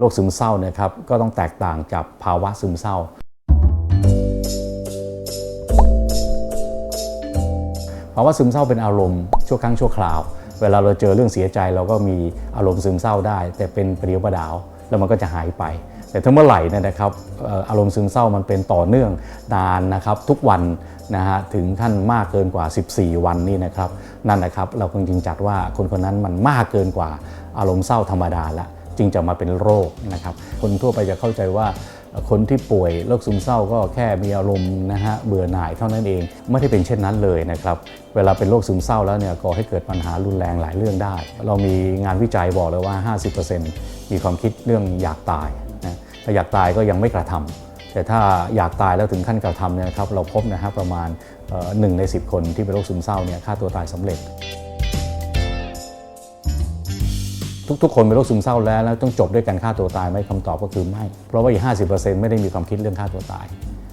โรคซึมเศร้านี่ยครับก็ต้องแตกต่างจากภาวะซึมเศร้า ภาวะซึมเศร้าเป็นอารมณ์ชั่วครั้งชั่วคราว เวลาเราเจอเรื่องเสียใจเราก็มีอารมณ์ซึมเศร้าได้ แต่เป็นประเดียวประดาว แล้วมันก็จะหายไป แต่ถ้าเมื่อไหร่เนยนะครับอารมณ์ซึมเศร้ามันเป็นต่อเนื่องนานนะครับทุกวันนะฮะถึงขั้นมากเกินกว่า 14 วันนี่นะครับนั่นนะครับเราคงจึงจัดว่าคนคนนั้นมันมากเกินกว่าอารมณ์เศร้าธรรมดาละ จึงจะมาเป็นโรคนะครับ คนทั่วไปจะเข้าใจว่าคนที่ป่วยโรคซึมเศร้าก็แค่มีอารมณ์นะฮะเบื่อหน่ายเท่านั้นเองไม่ได้เป็นเช่นนั้นเลยนะครับเวลาเป็นโรคซึมเศร้าแล้วเนี่ยก่อให้เกิดปัญหารุนแรงหลายเรื่องได้ เรามีงานวิจัยบอกเลยว่า 50%มีความคิดเรื่องอยากตายนะถ้าอยากตายก็ยังไม่กระทำแต่ถ้าอยากตายแล้วถึงขั้นกระทำเนี่ยนะครับเราพบนะฮะประมาณหนึ่งใน 10 คนที่เป็นโรคซึมเศร้าเนี่ยฆ่าตัวตายสำเร็จ ทุกๆ คนเป็นโรคซึมเศร้าแล้วแล้วต้องจบด้วยการฆ่าตัวตายไหมคำตอบก็คือไม่ เพราะว่าอีก 50%ไม่ได้มีความคิดเรื่องฆ่าตัวตาย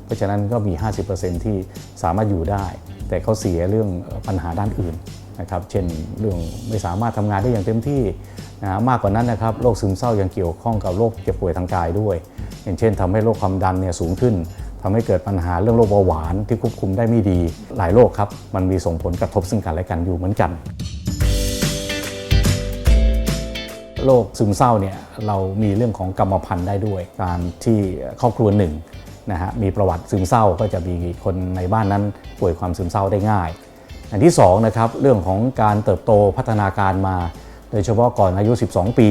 เพราะฉะนั้นก็มี 50%ที่สามารถอยู่ได้ แต่เขาเสียเรื่องปัญหาด้านอื่นนะครับเช่นเรื่องไม่สามารถทำงานได้อย่างเต็มที่นะมากกว่านั้นนะครับโรคซึมเศร้ายังเกี่ยวข้องกับโรคเจ็บป่วยทางกายด้วย อย่างเช่นทำให้โรคความดันเนี่ยสูงขึ้นทำให้เกิดปัญหาเรื่องโรคเบาหวานที่ควบคุมได้ไม่ดี หลายโรคครับมันมีส่งผลกระทบซึ่งกันและกันอยู่เหมือนกัน โรคซึมเศร้าเนี่ยเรามีเรื่องของกรรมพันธุ์ได้ด้วย การที่ครอบครัวหนึ่งนะฮะมีประวัติซึมเศร้าก็จะมีคนในบ้านนั้นป่วยความซึมเศร้าได้ง่าย อันที่สองนะครับเรื่องของการเติบโตพัฒนาการมา โดยเฉพาะก่อนอายุ 12 ปี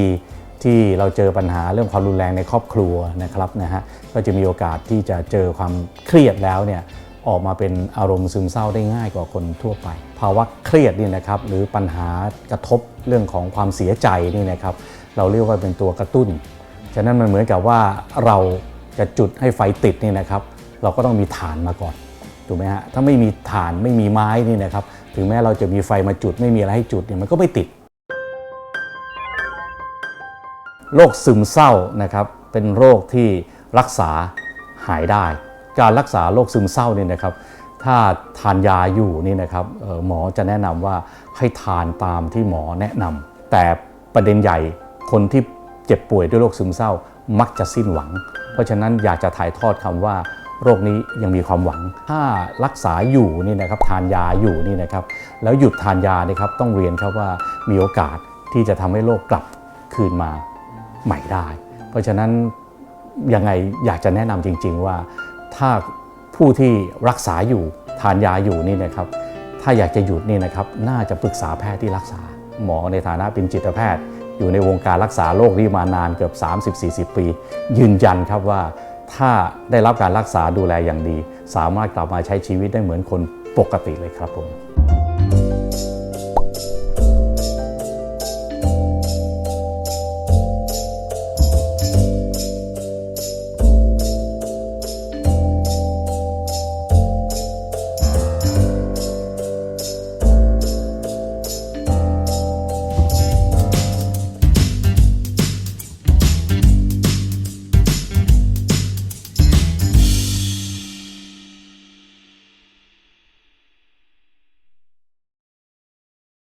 ที่เราเจอปัญหาเรื่องความรุนแรงในครอบครัวนะครับนะฮะก็จะมีโอกาสที่จะเจอความเครียดแล้วเนี่ย ออกมาเป็นอารมณ์ซึมเศร้าได้ง่ายกว่าคนทั่วไป ภาวะเครียดนี่นะครับหรือปัญหากระทบเรื่องของความเสียใจนี่นะครับเราเรียกว่าเป็นตัวกระตุ้น ฉะนั้นมันเหมือนกับว่าเราจะจุดให้ไฟติดนี่นะครับ เราก็ต้องมีฐานมาก่อนถูกไหมฮะถ้าไม่มีฐานไม่มีไม้นี่นะครับถึงแม้เราจะมีไฟมาจุดไม่มีอะไรให้จุดเนี่ยมันก็ไม่ติดโรคซึมเศร้านะครับเป็นโรคที่รักษาหายได้ การรักษาโรคซึมเศร้าเนี่ยนะครับ ถ้าทานยาอยู่นี่นะครับหมอจะแนะนำว่าให้ทานตามที่หมอแนะนำแต่ประเด็นใหญ่คนที่เจ็บป่วยด้วยโรคซึมเศร้ามักจะสิ้นหวัง เพราะฉะนั้นอยากจะถ่ายทอดคำว่าโรคนี้ยังมีความหวัง ถ้ารักษาอยู่นี่นะครับทานยาอยู่นี่นะครับ แล้วหยุดทานยานี่ครับต้องเรียนครับว่ามีโอกาสที่จะทำให้โรคกลับคืนมาใหม่ได้ เพราะฉะนั้นยังไงอยากจะแนะนำจริง ๆ ว่า ถ้าผู้ที่รักษาอยู่ทานยาอยู่นี่นะครับ ถ้าอยากจะหยุดนี่นะครับ น่าจะปรึกษาแพทย์ที่รักษา หมอในฐานะเป็นจิตแพทย์ อยู่ในวงการรักษาโรคนี้มานานเกือบ 30-40 ปี ยืนยันครับว่าถ้าได้รับการรักษาดูแลอย่างดี สามารถกลับมาใช้ชีวิตได้เหมือนคนปกติเลยครับผม